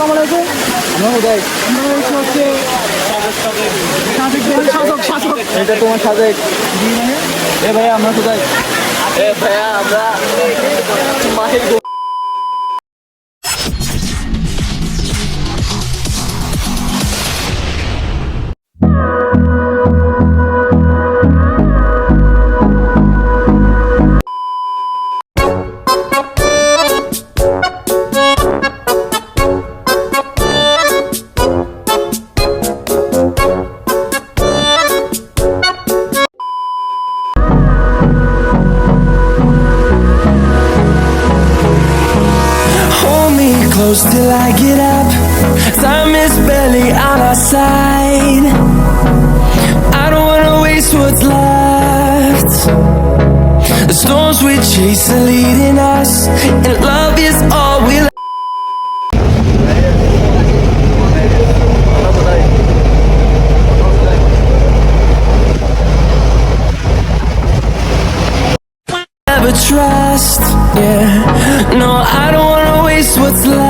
আসসালামু আলাইকুম আমরা কোথায় আমরা হচ্ছে? শাসক শাসক এটা তোমার সাজেক। এ ভাইয়া আমরা কোথায়? এ ভাইয়া আমরা মাহির is barely on our side. I don't wanna waste what's left. The storms we chase are leading us, and love is all we'll ever trust. Yeah, no, I don't wanna waste what's left.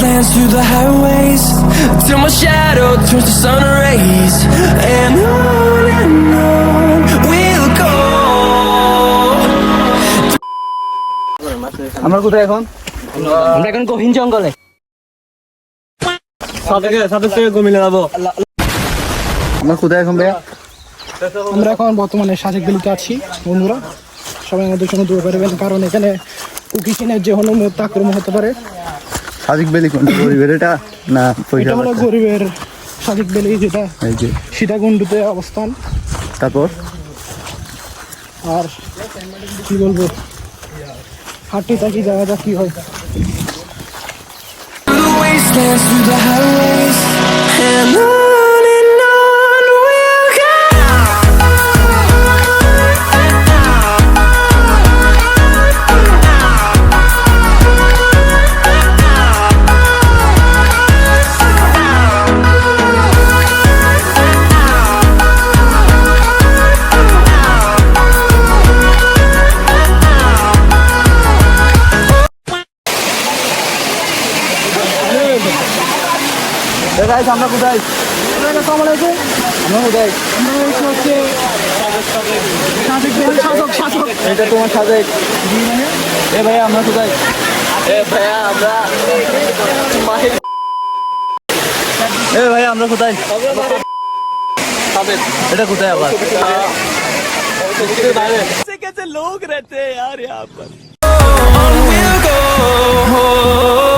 wastelands, through the highways, till my shadow turns to sun rays. And on and on we'll go. আমরা কোথায় এখন? আমরা এখন গহীন জঙ্গলে। থেকে যাব। আমরা কোথায় এখন ভাইয়া? আমরা এখন বর্তমানে সাজেক বেলিতে আছি বন্ধুরা। সবাই আমাদের সঙ্গে দূরে পারবেন কারণ এখানে কুকি কিনের যে কোনো মুহূর্তে আক্রমণ হতে পারে সাজিক বেলি কোনটা গরিবের? এটা না পয়সা এটা হলো গরিবের সাজিক বেলি যেটা এই যে। সীতাকুণ্ডুতে অবস্থান। তারপর? আর কি বলব? হাঁটতে থাকি জায়গাটা কি হয়। এ গাইস আমরা কোথায়? আসসালামু আলাইকুম আমরা কোথায়? আমরা হচ্ছে শাসক শাসক এটা তোমার সাজেক এ ভাইয়া আমরা কোথায়? এ ভাইয়া আমরা এ ভাইয়া আমরা কোথায়? এটা কোথায় আবার? we'll go. Finding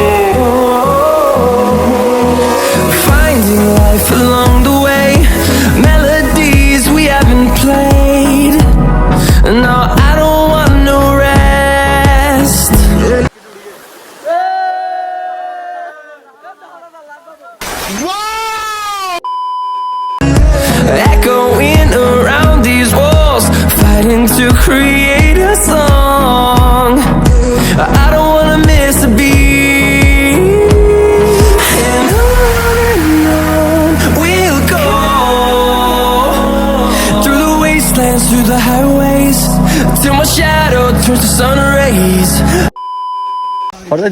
rest. Echoing around these walls, fighting to create a song. I don't wanna miss a beat. And on and on we'll go through the wastelands, through the highways, till my shadow turns to sun rays.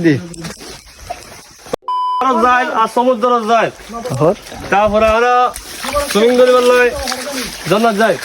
দি যায় আর সমুদ্র যায় তারপরে আমরা swimming করি বললে জন্নাত যায়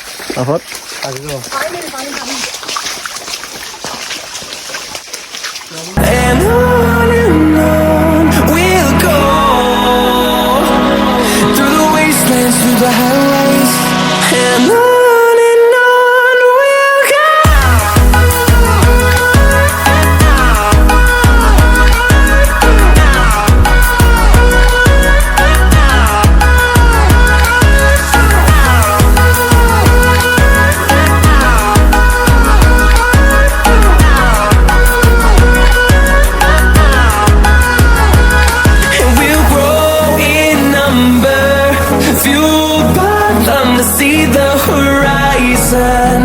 fueled by them to see the horizon.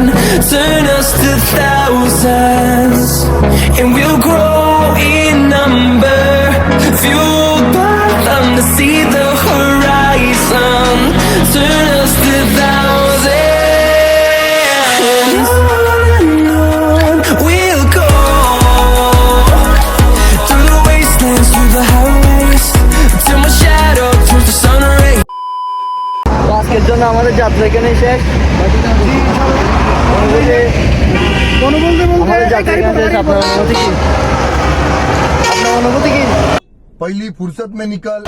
Turn us to thousands, and we'll grow in number. Fueled যে আপনার এখানেই শেষ। আমাদের যাত্রা এখানে শেষ আপনার অনুমতি কি? আপনার অনুমতি কি? পহলি ফুরসত মে নিকাল